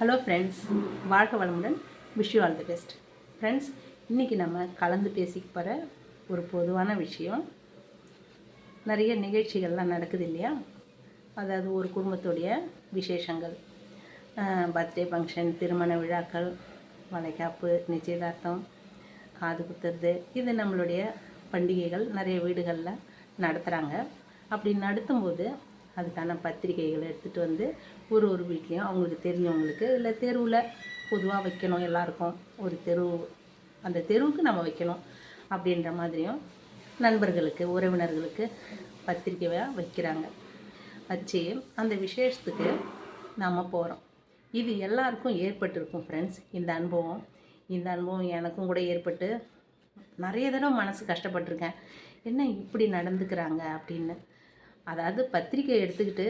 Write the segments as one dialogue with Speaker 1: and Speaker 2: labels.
Speaker 1: Hello friends வாழ்க வளமுடன் wish you all the best friends இன்றைக்கி நம்ம கலந்து பேசிக்க போகிற ஒரு பொதுவான விஷயம். நிறைய நிகழ்ச்சிகள்லாம் நடக்குது இல்லையா? அதாவது ஒரு குடும்பத்துடைய விசேஷங்கள். பர்த்டே ஃபங்க்ஷன் திருமண விழாக்கள் வளைகாப்பு நிச்சயதார்த்தம் காது குத்துறது இது நம்மளுடைய பண்டிகைகள் நிறைய வீடுகளில் நடத்துகிறாங்க அப்படி நடத்தும்போது அதுக்கான பத்திரிகைகளை எடுத்துகிட்டு வந்து ஒரு ஒரு வீட்லேயும் அவங்களுக்கு தெரிஞ்சவங்களுக்கு இல்லை தெருவில் பொதுவாக வைக்கணும் எல்லாருக்கும். ஒரு தெரு அந்த தெருவுக்கு நம்ம வைக்கணும் அப்படின்ற மாதிரியும் நண்பர்களுக்கு உறவினர்களுக்கு பத்திரிக்கையாக வைக்கிறாங்க. வச்சு அந்த விசேஷத்துக்கு நாம் போகிறோம் இது எல்லாருக்கும் ஏற்பட்டிருக்கும் ஃப்ரெண்ட்ஸ் இந்த அனுபவம். இந்த அனுபவம் எனக்கும் கூட ஏற்பட்டு நிறைய தடவை மனசு கஷ்டப்பட்டிருக்கேன். என்ன இப்படி நடந்துக்கிறாங்க அப்படின்னு. அதாவது பத்திரிக்கை எடுத்துக்கிட்டு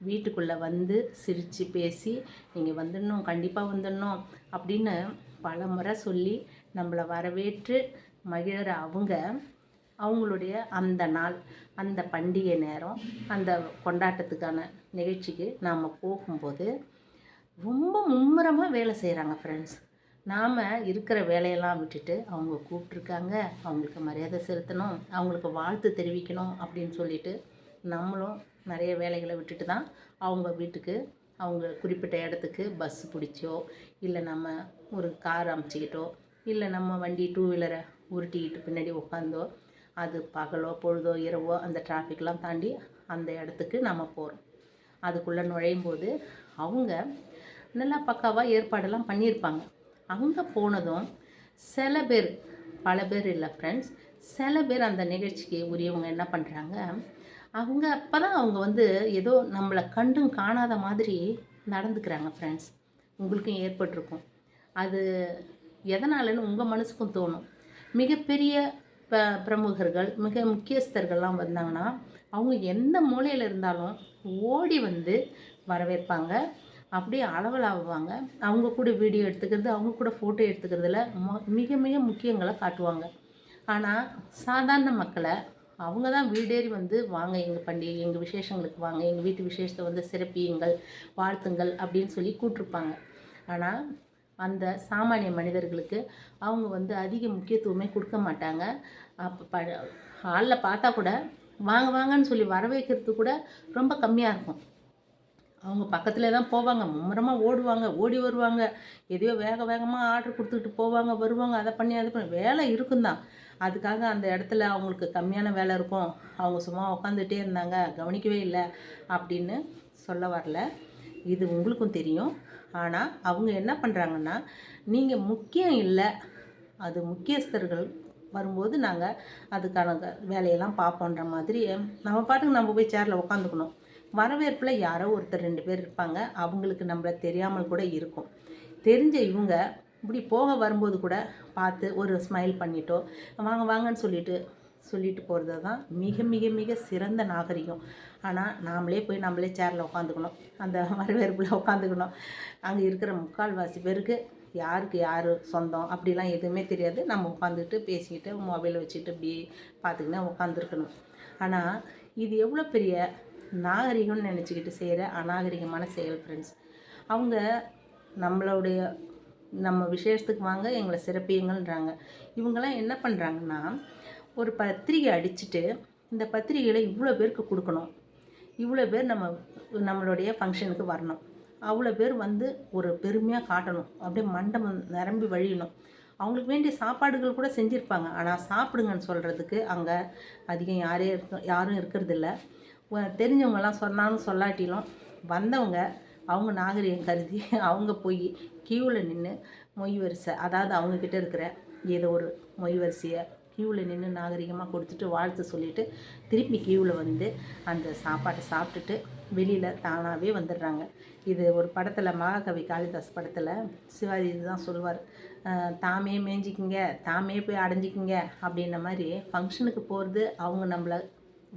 Speaker 1: வீட்டுக்குள்ளே வந்து சிரித்து பேசி நீங்கள் வந்துடணும் கண்டிப்பாக வந்துடணும் அப்படின்னு பல முறை சொல்லி நம்மளை வரவேற்று மகிழற அவங்க அவங்களுடைய அந்த நாள் அந்த பண்டிகை நேரம் அந்த கொண்டாட்டத்துக்கான நிகழ்ச்சிக்கு நாம் போகும்போது ரொம்ப மும்முரமாக வேலை செய்கிறாங்க ஃப்ரெண்ட்ஸ் நாம் இருக்கிற வேலையெல்லாம் விட்டுட்டு அவங்க கூப்பிட்ருக்காங்க அவங்களுக்கு மரியாதை செலுத்தணும் அவங்களுக்கு வாழ்த்து தெரிவிக்கணும் அப்படின்னு சொல்லிட்டு நம்மளும் நிறைய வேலைகளை விட்டுட்டு தான் அவங்க வீட்டுக்கு அவங்க குறிப்பிட்ட இடத்துக்கு பஸ் பிடிச்சோ இல்லை நம்ம ஒரு கார் அமைச்சிக்கிட்டோ இல்லை நம்ம வண்டி டூ வீலரை உருட்டிக்கிட்டு பின்னாடி உட்காந்தோ அது பகலோ பொழுதோ இரவோ அந்த டிராஃபிக்லாம் தாண்டி அந்த இடத்துக்கு நம்ம போகிறோம் அதுக்குள்ளே நுழையும் போது அவங்க நல்லா பக்காவாக ஏற்பாடெல்லாம் பண்ணியிருப்பாங்க. அங்கே போனதும் சில பேர் பல பேர் இல்லை ஃப்ரெண்ட்ஸ் சில பேர் அந்த நிகழ்ச்சிக்கு உரியவங்க என்ன பண்ணுறாங்க அவங்க அப்போ தான் அவங்க வந்து ஏதோ நம்மளை கண்டும் காணாத மாதிரி நடந்துக்கிறாங்க ஃப்ரெண்ட்ஸ் உங்களுக்கும் ஏற்பட்டிருக்கும். அது எதனாலன்னு உங்கள் மனசுக்கும் தோணும். மிகப்பெரிய ப பிரமுகர்கள் மிக முக்கியஸ்தர்கள்லாம் வந்தாங்கன்னா அவங்க எந்த மூலையில் இருந்தாலும் ஓடி வந்து வரவேற்பாங்க. அப்படியே அளவலாவாங்க அவங்க கூட வீடியோ எடுத்துக்கிறது அவங்க கூட ஃபோட்டோ எடுத்துக்கிறதுல மிக மிக முக்கியங்களை காட்டுவாங்க. ஆனால் சாதாரண மக்களை அவங்க தான் வீடேறி வந்து வாங்க எங்கள் பண்டிகை எங்கள் விசேஷங்களுக்கு வாங்க எங்கள் வீட்டு விசேஷத்தை வந்து சிறப்பியுங்கள் வாழ்த்துங்கள் அப்படின்னு சொல்லி கூட்டிருப்பாங்க. ஆனால் அந்த சாமானிய மனிதர்களுக்கு அவங்க வந்து அதிக முக்கியத்துவமே கொடுக்க மாட்டாங்க. அப்போ ப ஆளில் பார்த்தா கூட வாங்க வாங்கன்னு சொல்லி வரவேற்கிறது கூட ரொம்ப கம்மியாக இருக்கும். அவங்க பக்கத்தில் தான் போவாங்க மும்முரமாக ஓடுவாங்க ஓடி வருவாங்க. எதையோ வேக வேகமாக ஆர்டர் கொடுத்துக்கிட்டு போவாங்க வருவாங்க அதை பண்ணி அதை பண்ணி வேலை இருக்கும் தான் அதுக்காக அந்த இடத்துல அவங்களுக்கு கம்மியான வேலை இருக்கும். அவங்க சும்மா உட்காந்துட்டே இருந்தாங்க. கவனிக்கவே இல்லை அப்படின்னு சொல்ல வரல. இது உங்களுக்கும் தெரியும். ஆனால் அவங்க என்ன பண்ணுறாங்கன்னா நீங்கள் முக்கியம் இல்லை அது முக்கியஸ்தர்கள் வரும்போது நாங்கள் அதுக்கான க- வேலையெல்லாம் பார்ப்போன்ற மாதிரி நம்ம பாட்டுக்கு நம்ம போய் சேரில் உட்காந்துக்கணும் வரவேற்பில் யாரோ ஒருத்தர் ரெண்டு பேர் இருப்பாங்க. அவங்களுக்கு நம்மள தெரியாமல் கூட இருக்கும். தெரிஞ்ச இவங்க இப்படி போக வரும்போது கூட பார்த்து ஒரு ஸ்மைல் பண்ணிட்டோ வாங்க வாங்கன்னு சொல்லிட்டு சொல்லிட்டு போகிறது தான் மிக மிக மிக சிறந்த நாகரிகம். ஆனால் நாமளே போய் நம்மளே சேரில் உட்காந்துக்கணும் அந்த வரவேற்பில் உட்காந்துக்கணும் அங்கே இருக்கிற முக்கால்வாசி பேருக்கு யாருக்கு யார் சொந்தம் அப்படிலாம் எதுவுமே தெரியாது. நம்ம உட்காந்துட்டு பேசிக்கிட்டு மொபைல் வச்சுட்டு இப்படி பார்த்துக்கினா உட்காந்துருக்கணும் ஆனால் இது எவ்வளோ பெரிய நாகரிகம்னு நினச்சிக்கிட்டு செய்கிற அநாகரிகமான செயல் ஃப்ரெண்ட்ஸ் அவங்க நம்மளுடைய நம்ம விசேஷத்துக்கு வாங்க எங்களை சிறப்பியுங்கள்ன்றாங்க. இவங்கெல்லாம் என்ன பண்ணுறாங்கன்னா ஒரு பத்திரிகை அடிச்சுட்டு இந்த பத்திரிகையில் இவ்வளோ பேருக்கு கொடுக்கணும். இவ்வளோ பேர் நம்ம நம்மளுடைய ஃபங்க்ஷனுக்கு வரணும். அவ்வளோ பேர் வந்து ஒரு பெருமையாக காட்டணும். அப்படியே மண்டபம் நிரம்பி வழியணும். அவங்களுக்கு வேண்டிய சாப்பாடுகள் கூட செஞ்சுருப்பாங்க. ஆனால் சாப்பிடுங்கன்னு சொல்கிறதுக்கு அங்கே அதிகம் யாரே இருக்க யாரும் இருக்கிறதில்ல. வ- தெரிஞ்சவங்கெல்லாம் சொன்னாலும் சொல்லாட்டிலும் வந்தவங்க அவங்க நாகரிகம் கருதி அவங்க போய் கியூவில் நின்று மொய் வரிசை அதாவது அவங்கக்கிட்ட இருக்கிற ஏதோ ஒரு மொய் வரிசையை கியூவில் நின்று நாகரிகமாக கொடுத்துட்டு வாழ்த்து சொல்லிவிட்டு திருப்பி கியூவில் வந்து அந்த சாப்பாட்டை சாப்பிட்டுட்டு வெளியில் தானாகவே வந்துடுறாங்க. இது ஒரு படத்தில் மகாகவி காளிதாஸ் படத்தில் சிவாஜி இதுதான் சொல்லுவார். தாமே மேய்ஞ்சிக்கிங்க தாமே போய் அடைஞ்சிக்கிங்க அப்படின்ன மாதிரி ஃபங்க்ஷனுக்கு போகிறது அவங்க நம்மளை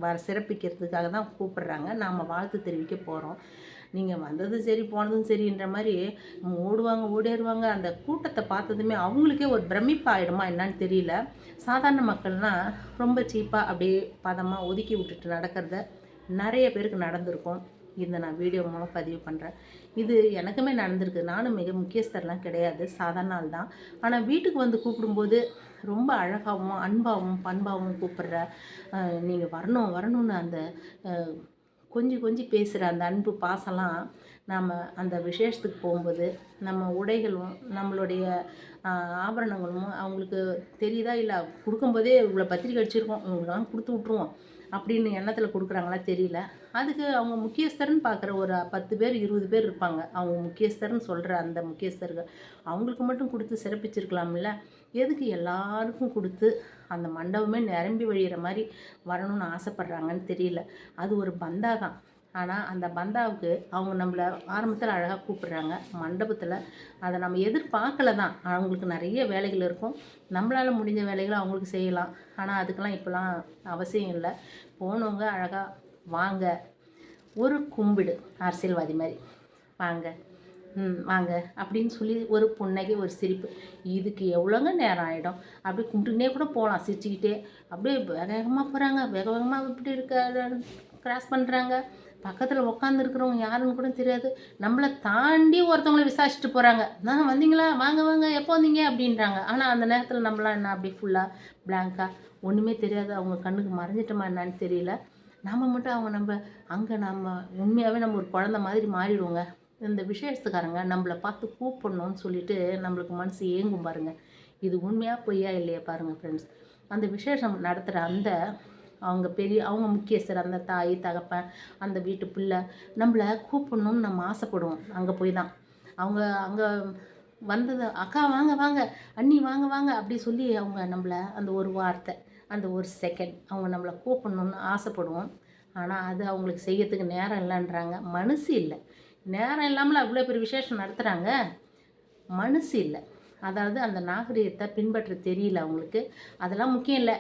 Speaker 1: வர சிறப்பிக்கிறதுக்காக தான் கூப்பிடுறாங்க. நாம் வாழ்த்து தெரிவிக்க போகிறோம் நீங்கள் வந்ததும் சரி போனதும் சரின்ற மாதிரி ஓடுவாங்க ஓடிடுவாங்க அந்த கூட்டத்தை பார்த்ததுமே அவங்களுக்கே ஒரு பிரமிப்பாயிடுமா என்னன்னு தெரியல. சாதாரண மக்கள்னால் ரொம்ப சீப்பாக அப்படியே பதமாக ஒதுக்கி விட்டுட்டு நடக்கிறத நிறைய பேருக்கு நடந்திருக்கும். இதை நான் வீடியோ மூலம் பதிவு பண்ணுறேன் இது எனக்குமே நடந்திருக்கு. நானும் மிக முக்கியஸ்தர்லாம் கிடையாது. சாதாரண ஆள் தான். ஆனால் வீட்டுக்கு வந்து கூப்பிடும்போது ரொம்ப அழகாகவும் அன்பாகவும் பண்பாகவும் கூப்பிட்ற நீங்கள் வரணும் வரணும்னு அந்த கொஞ்சம் கொஞ்சி கொஞ்சி பேசுகிற அந்த அன்பு பாசம்லாம் நாம் அந்த விசேஷத்துக்கு போகும்போது நம்ம உடைகளும் நம்மளுடைய ஆபரணங்களும் அவங்களுக்கு தெரியுதா இல்லை? கொடுக்கும்போதே இவ்வளோ பத்திரிக்கை அடிச்சிருக்கோம் இவங்களுக்கெல்லாம் கொடுத்து விட்ருவோம் அப்படின்னு எண்ணத்தில் கொடுக்குறாங்களா தெரியல. அதுக்கு அவங்க முக்கியஸ்தர்னு பார்க்குற ஒரு பத்து பேர் இருபது பேர் இருப்பாங்க. அவங்க முக்கியஸ்தர்னு சொல்கிற அந்த முக்கியஸ்தர்கள் அவங்களுக்கு மட்டும் கொடுத்து சிறப்பிச்சிருக்கலாம்ல? எதுக்கு எல்லாருக்கும் கொடுத்து அந்த மண்டபமே நிரம்பி வழிகிற மாதிரி வரணும்னு ஆசைப்பட்றாங்கன்னு தெரியல. அது ஒரு பந்தா தான் ஆனால் அந்த பந்தாவுக்கு அவங்க நம்மளை ஆரம்பத்தில் அழகாக கூப்பிடுறாங்க. மண்டபத்தில் அதை நம்ம எதிர்பார்க்கல தான் அவங்களுக்கு நிறைய வேலைகள் இருக்கும். நம்மளால் முடிஞ்ச வேலைகளை அவங்களுக்கு செய்யலாம். ஆனால் அதுக்கெல்லாம் இப்போலாம் அவசியம் இல்லை. போனவங்க அழகாக வாங்க ஒரு கும்பிடு அரசியல்வாதி மாதிரி. வாங்க. ம் வாங்க. அப்படின்னு சொல்லி ஒரு புன்னகை ஒரு சிரிப்பு. இதுக்கு எவ்வளோங்க நேரம் ஆகிடும் அப்படியே கும்பிட்டுனே கூட போகலாம். சிரிச்சுக்கிட்டே. அப்படியே வேக வேகமாக போகிறாங்க வேக வேகமாக இப்படி இருக்க கிராஸ் பண்ணுறாங்க பக்கத்தில் உட்காந்துருக்குறவங்க யாருன்னு கூட தெரியாது. நம்மளை தாண்டி ஒருத்தவங்கள விசாரிச்சுட்டு போகிறாங்க நான் வந்தீங்களா? வாங்க வாங்க. எப்போ வந்தீங்க? அப்படின்றாங்க. ஆனால் அந்த நேரத்தில் நம்மளாம் என்ன அப்படி ஃபுல்லாக பிளாங்காக ஒன்றுமே தெரியாது. அவங்க கண்ணுக்கு மறைஞ்சிட்டோமா என்னான்னு தெரியல. நம்ம மட்டும் அவங்க நம்ம அங்கே நம்ம உண்மையாகவே நம்ம ஒரு குழந்த மாதிரி மாறிடுவோங்க. இந்த விசேஷத்துக்காரங்க நம்மளை பார்த்து கூப்பிடணும்னு சொல்லிட்டு நம்மளுக்கு மனசு ஏங்கும் பாருங்கள் இது உண்மையாக பொய்யா இல்லையா பாருங்கள் ஃப்ரெண்ட்ஸ் அந்த விசேஷம் நடத்துகிற அந்த அவங்க பெரிய அவங்க முக்கியஸ்தர் அந்த தாய் தகப்பன் அந்த வீட்டு பிள்ளை நம்மளை கூப்பிடணும்னு நம்ம ஆசைப்படுவோம். அங்கே போய் தான். அவங்க அங்கே வந்தது அக்கா வாங்க வாங்க அண்ணி வாங்க வாங்க அப்படி சொல்லி அவங்க நம்மளை அந்த ஒரு வார்த்தை அந்த ஒரு செகண்ட் அவங்க நம்மளை கூப்பிடணும்னு ஆசைப்படுவோம். ஆனால் அது அவங்களுக்கு செய்யறதுக்கு நேரம் இல்லைன்றாங்க. மனசு இல்லை. நேரம் இல்லாமல் அவ்வளோ பெரிய விசேஷம் நடத்துகிறாங்க மனசு இல்லை. அதாவது அந்த நாகரீகத்தை பின்பற்ற தெரியல அவங்களுக்கு. அதெல்லாம் முக்கியம் இல்லை.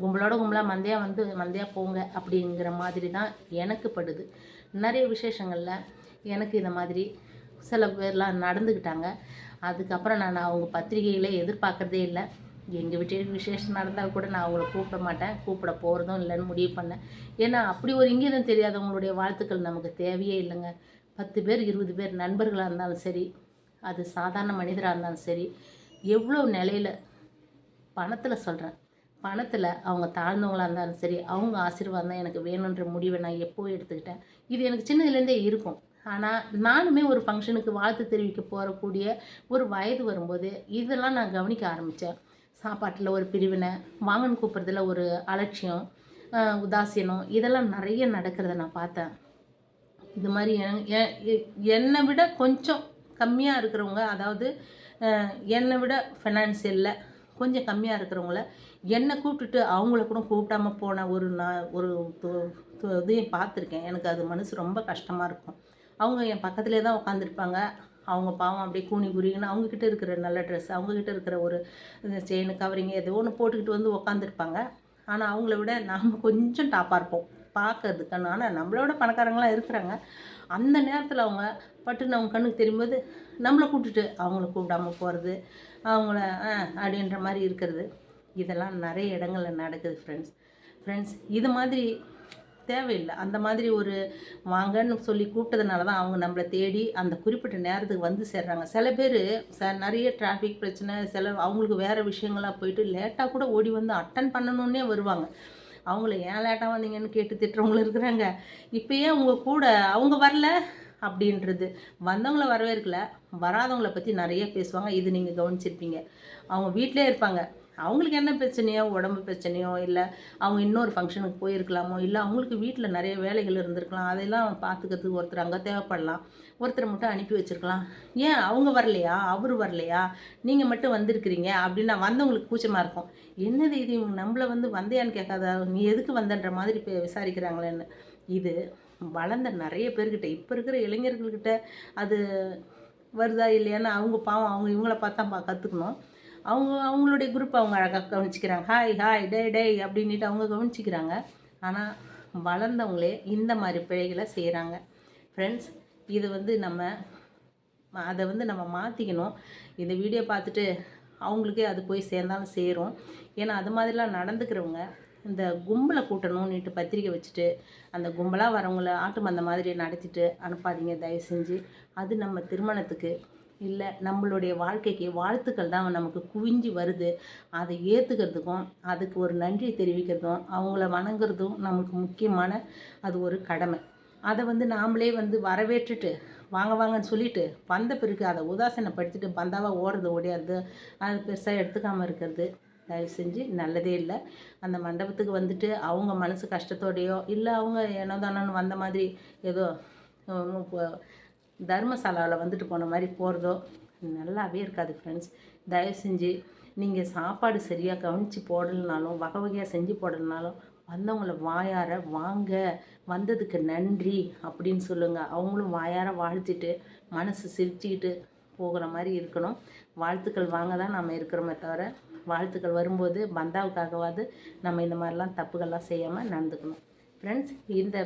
Speaker 1: கும்பலோட கும்பலாக மந்தையாக வந்து மந்தையாக போங்க அப்படிங்கிற மாதிரி தான் எனக்கு படுது. நிறைய விசேஷங்களில் எனக்கு இந்த மாதிரி சில பேர்லாம் நடந்துக்கிட்டாங்க. அதுக்கப்புறம் நான் அவங்க பத்திரிகையில் எதிர்பார்க்குறதே இல்லை. எங்கள் வீட்டு விசேஷம் நடந்தால் கூட நான் அவங்கள கூப்பிட மாட்டேன். கூப்பிட போகிறதும் இல்லைன்னு முடிவு பண்ணேன். ஏன்னா அப்படி ஒரு இங்கேயும் தெரியாதவங்களுடைய வாழ்த்துக்கள் நமக்கு தேவையே இல்லைங்க. பத்து பேர் இருபது பேர் நண்பர்களாக இருந்தாலும் சரி அது சாதாரண மனிதராக இருந்தாலும் சரி எவ்வளோ நிலையில் பணத்தில் சொல்கிறேன் பணத்தில் அவங்க தாழ்ந்தவங்களாக இருந்தாலும் சரி அவங்க ஆசீர்வாதம் தான் எனக்கு வேணுன்ற முடிவை நான் எப்போ எடுத்துக்கிட்டேன். இது எனக்கு சின்னதுலேருந்தே இருக்கும். ஆனால் நானுமே ஒரு ஃபங்க்ஷனுக்கு வாழ்த்து தெரிவிக்க போகக்கூடிய ஒரு வயது வரும்போது இதெல்லாம் நான் கவனிக்க ஆரம்பித்தேன் சாப்பாட்டில் ஒரு பிரிவினை வாங்கன்னு கூப்பிட்றதுல ஒரு அலட்சியம் உதாசீனம் இதெல்லாம் நிறைய நடக்கிறத நான் பார்த்தேன். இது மாதிரி என்- என்னை விட கொஞ்சம் கம்மியாக இருக்கிறவங்க அதாவது என்னை விட ஃபினான்சியலில் கொஞ்சம் கம்மியாக இருக்கிறவங்கள என்னை கூப்பிட்டுட்டு அவங்கள கூட கூப்பிடாம போன ஒரு நான் ஒரு இதையும் பார்த்துருக்கேன். எனக்கு அது மனசு ரொம்ப கஷ்டமாக இருக்கும். அவங்க என் பக்கத்துலேயே தான் உட்காந்துருப்பாங்க அவங்க பாவம் அப்படியே கூனி குறிங்கன்னு அவங்கக்கிட்ட இருக்கிற நல்ல ட்ரெஸ் அவங்கக்கிட்ட இருக்கிற ஒரு செயின் கவரிங் ஏதோ ஒன்று போட்டுக்கிட்டு வந்து உட்காந்துருப்பாங்க ஆனால் அவங்கள விட நாம் கொஞ்சம் டாப்பாக இருப்போம். பார்க்கறதுக்கு ஆனால் நம்மளோட பணக்காரங்களாம் இருக்கிறாங்க. அந்த நேரத்தில் அவங்க பட்டுன்னு அவங்க கண்ணுக்கு தெரியும்போது நம்மளை கூப்பிட்டுட்டு அவங்கள கூப்பிடாம போகிறது அவங்கள ஆ அப்படின்ற மாதிரி இருக்கிறது. இதெல்லாம் நிறைய இடங்களில் நடக்குது ஃப்ரெண்ட்ஸ் ஃப்ரெண்ட்ஸ் இது மாதிரி தேவையில்லை. அந்த மாதிரி ஒரு வாங்கன்னு சொல்லி கூப்பிட்டதுனால தான் அவங்க நம்மளை தேடி அந்த குறிப்பிட்ட நேரத்துக்கு வந்து சேர்றாங்க. சில பேர் ச நிறைய டிராஃபிக் பிரச்சனை சில அவங்களுக்கு வேறு விஷயங்களாக போயிட்டு லேட்டாக கூட ஓடி வந்து அட்டன் பண்ணணுன்னே வருவாங்க. அவங்கள ஏன் லேட்டாக வந்தீங்கன்னு கேட்டு திட்டுறவங்களும் இருக்கிறாங்க. இப்போயே உங்கள் கூட அவங்க வரல அப்படின்றது. வந்தவங்கள வரவேற்கல வராதவங்கள பற்றி நிறைய பேசுவாங்க. இது நீங்கள் கவனிச்சிருப்பீங்க. அவங்க வீட்டிலே இருப்பாங்க. அவங்களுக்கு என்ன பிரச்சனையோ உடம்பு பிரச்சனையோ இல்லை அவங்க இன்னொரு ஃபங்க்ஷனுக்கு போயிருக்கலாமோ இல்லை அவங்களுக்கு வீட்டில் நிறைய வேலைகள் இருந்திருக்கலாம் அதெல்லாம் பார்த்துக்கிறதுக்கு ஒருத்தர் அங்கே தேவைப்படலாம் ஒருத்தரை மட்டும் அனுப்பி வச்சிருக்கலாம். ஏன் அவங்க வரலையா? அவர் வரலையா? நீங்கள் மட்டும் வந்திருக்கிறீங்க அப்படின்னா வந்தவங்களுக்கு கூச்சமாக இருக்கும். என்னது இது? இவங்க நம்மளை வந்து வந்தையான்னு கேட்காத நீ எதுக்கு வந்தன்ற மாதிரி இப்போ விசாரிக்கிறாங்களேன்னு. இது வளர்ந்த நிறைய பேர்கிட்ட இப்போ இருக்கிற இளைஞர்கள்கிட்ட அது வருதா இல்லையான்னு அவங்க பாவம் அவங்க இவங்கள பார்த்தா பா கற்றுக்கணும் அவங்க அவங்களுடைய குரூப் அவங்க அழகாக கவனிச்சிக்கிறாங்க. ஹாய் ஹாய் டே டேய் அப்படின்ட்டு அவங்க கவனிச்சிக்கிறாங்க. ஆனால் வளர்ந்தவங்களே இந்த மாதிரி பிழைகளை செய்கிறாங்க ஃப்ரெண்ட்ஸ் இது வந்து நம்ம அதை வந்து நம்ம மாற்றிக்கணும் இந்த வீடியோ பார்த்துட்டு அவங்களுக்கே அது போய் சேர்ந்தாலும் சேரும். ஏன்னா அது மாதிரிலாம் நடந்துக்கிறவங்க இந்த கும்பலை கூட்டணும்னுட்டு பத்திரிக்கை வச்சுட்டு அந்த கும்பலாக வரவங்கள ஆட்டு மந்த மாதிரி நடத்திட்டு அனுப்பாதீங்க தயவு செஞ்சு. அது நம்ம திருமணத்துக்கு இல்லை நம்மளுடைய வாழ்க்கைக்கு வாழ்த்துக்கள் தான் நமக்கு குவிஞ்சு வருது. அதை ஏற்றுக்கிறதுக்கும் அதுக்கு ஒரு நன்றி தெரிவிக்கிறதும் அவங்கள வணங்குறதும் நமக்கு முக்கியமான அது ஒரு கடமை. அதை வந்து நாமளே வந்து வரவேற்றுட்டு வாங்க வாங்கன்னு சொல்லிட்டு வந்த பிறகு அதை உதாசீனப்படுத்திட்டு பந்தாவாக ஓடுறது ஓடியாது அது பெருசாக எடுத்துக்காமல் இருக்கிறது தயவு செஞ்சு நல்லதே இல்லை. அந்த மண்டபத்துக்கு வந்துட்டு அவங்க மனசு கஷ்டத்தோடையோ இல்லை அவங்க ஏனோ தானோன்னு வந்த மாதிரி ஏதோ தர்மசாலாவில் வந்துட்டு போன மாதிரி போகிறதோ நல்லாவே இருக்காது ஃப்ரெண்ட்ஸ் தயவு செஞ்சு நீங்கள் சாப்பாடு சரியாக கவனித்து போடலைனாலும் வகை வகையாக செஞ்சு போடலைனாலும் வந்தவங்கள வாயார வாங்க வந்ததுக்கு நன்றி அப்படின்னு சொல்லுங்கள் அவங்களும் வாயார வாழ்த்திட்டு மனசு சிரிச்சுக்கிட்டு போகிற மாதிரி இருக்கணும். வாழ்த்துக்கள் வாங்க தான் நம்ம இருக்கிறோமே தவிர வாழ்த்துக்கள் வரும்போது பந்தாவுக்காகவாது நம்ம இந்த மாதிரிலாம் தப்புகள்லாம் செய்யாமல் நடந்துக்கணும். ஃப்ரெண்ட்ஸ் இந்த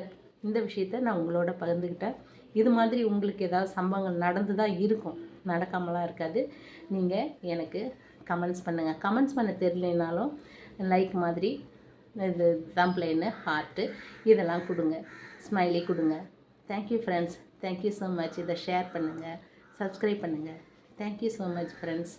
Speaker 1: இந்த விஷயத்த நான் உங்களோட பகிர்ந்துக்கிட்டேன் இது மாதிரி உங்களுக்கு ஏதாவது சம்பவங்கள் நடந்து தான் இருக்கும். நடக்காமலாம் இருக்காது. நீங்கள் எனக்கு கமெண்ட்ஸ் பண்ணுங்கள் கமெண்ட்ஸ் பண்ண தெரியலனாலும் லைக் மாதிரி இது தம்ப்ளைனு ஹார்ட்டு இதெல்லாம் கொடுங்க. ஸ்மைலி கொடுங்க. Thank you friends thank you so much இதை ஷேர் பண்ணுங்கள் சப்ஸ்கிரைப் பண்ணுங்கள் thank you so much friends